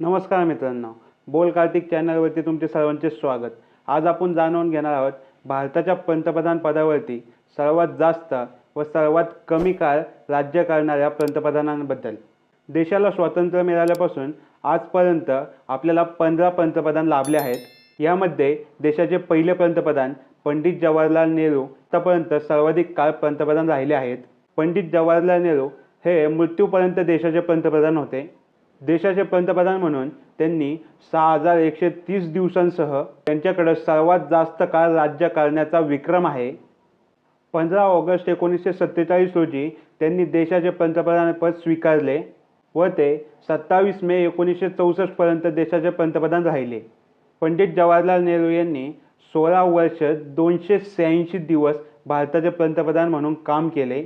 नमस्कार मित्रांनो बोल कार्तिक चॅनलवरती तुमचे सर्वांचे स्वागत. आज आपण जाणून घेणार आहोत भारताच्या पंतप्रधान पदावरती सर्वात जास्त व सर्वात कमी काळ राज्य करणाऱ्या पंतप्रधानांबद्दल. देशाला स्वातंत्र्य मिळाल्यापासून आजपर्यंत आपल्याला पंधरा पंतप्रधान लाभले आहेत. यामध्ये देशाचे पहिले पंतप्रधान पंडित जवाहरलाल नेहरू आतापर्यंत सर्वाधिक काळ पंतप्रधान राहिले आहेत. पंडित जवाहरलाल नेहरू हे मृत्यूपर्यंत देशाचे पंतप्रधान होते. देशाचे पंतप्रधान म्हणून त्यांनी सहा हजार एकशे तीस दिवसांसह त्यांच्याकडे सर्वात जास्त काळ राज्य करण्याचा विक्रम आहे. पंधरा ऑगस्ट एकोणीसशे सत्तेचाळीस रोजी त्यांनी देशाचे पंतप्रधानपद स्वीकारले व ते सत्तावीस मे एकोणीसशे चौसष्टपर्यंत देशाचे पंतप्रधान राहिले. पंडित जवाहरलाल नेहरू यांनी सोळा वर्ष दोनशे शहाऐंशी दिवस भारताचे पंतप्रधान म्हणून काम केले.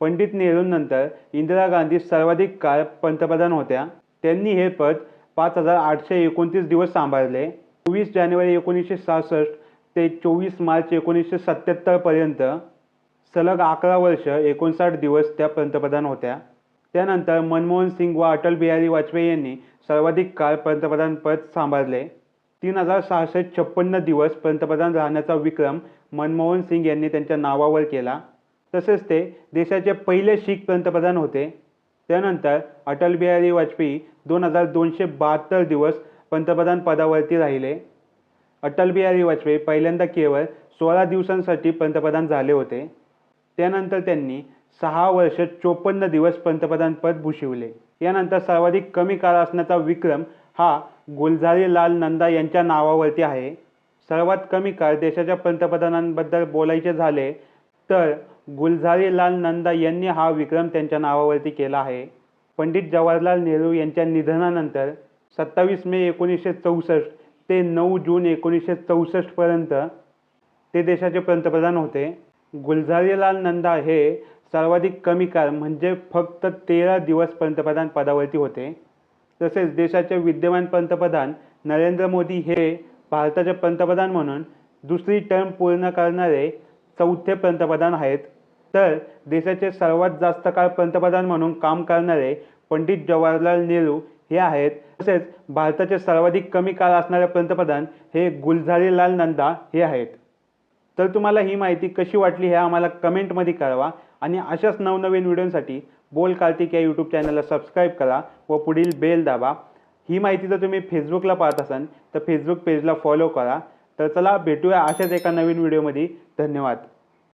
पंडित नेहरूंनंतर इंदिरा गांधी सर्वाधिक काळ पंतप्रधान होत्या. त्यांनी हे पद पाच हजार आठशे एकोणतीस दिवस सांभाळले. चोवीस जानेवारी एकोणीसशे सहासष्ट ते चोवीस मार्च एकोणीसशे सत्त्याहत्तरपर्यंत सलग अकरा वर्ष एकोणसाठ दिवस त्या पंतप्रधान होत्या. त्यानंतर मनमोहन सिंग व अटल बिहारी वाजपेयी यांनी सर्वाधिक काळ पंतप्रधानपद सांभाळले. तीन हजार सहाशे छप्पन्न दिवस पंतप्रधान राहण्याचा विक्रम मनमोहन सिंग यांनी त्यांच्या नावावर केला. तसेच ते देशाचे पहिले शीख पंतप्रधान होते. त्यानंतर अटल बिहारी वाजपेयी दोन हजार दोनशे बहात्तर दिवस पंतप्रधान पदावरती राहिले. अटल बिहारी वाजपेयी पहिल्यांदा केवळ सोळा दिवसांसाठी पंतप्रधान झाले होते. त्यानंतर त्यांनी सहा वर्ष चोपन्न दिवस पंतप्रधानपद भूषिवले. यानंतर सर्वाधिक कमी काळ असण्याचा विक्रम हा गुलझारीलाल नंदा यांच्या नावावरती आहे. सर्वात कमी काळ देशाच्या पंतप्रधानांबद्दल बोलायचे झाले तर गुलझारीलाल नंदा यांनी हा विक्रम त्यांच्या नावावरती केला आहे. पंडित जवाहरलाल नेहरू यांच्या निधनानंतर सत्तावीस मे एकोणीसशे चौसष्ट ते नऊ जून एकोणीसशे चौसष्टपर्यंत ते देशाचे पंतप्रधान होते. गुलझारीलाल नंदा हे सर्वाधिक कमी काळ म्हणजे फक्त तेरा दिवस पंतप्रधान पदावरती होते. तसेच देशाचे विद्यमान पंतप्रधान नरेंद्र मोदी हे भारताचे पंतप्रधान म्हणून दुसरी टर्म पूर्ण करणारे चौथे पंतप्रधान आहेत. तर देशाचे सर्वात जास्त काळ पंतप्रधान म्हणून काम करणारे पंडित जवाहरलाल नेहरू हे आहेत. तसेच भारताचे सर्वाधिक कमी काळ असणारे पंतप्रधान हे गुलझारीलाल नंदा हे आहेत. तर तुम्हाला ही माहिती कशी वाटली हे आम्हाला कमेंटमध्ये कळवा आणि अशाच नवनवीन व्हिडिओसाठी बोल कार्तिक या यूट्यूब चॅनलला सबस्क्राईब करा व पुढील बेल दाबा. ही माहिती जर तुम्ही फेसबुकला पाहत असाल तर फेसबुक पेजला फॉलो करा. तर चला भेटूया अशाच एका नवीन व्हिडिओमध्ये. धन्यवाद.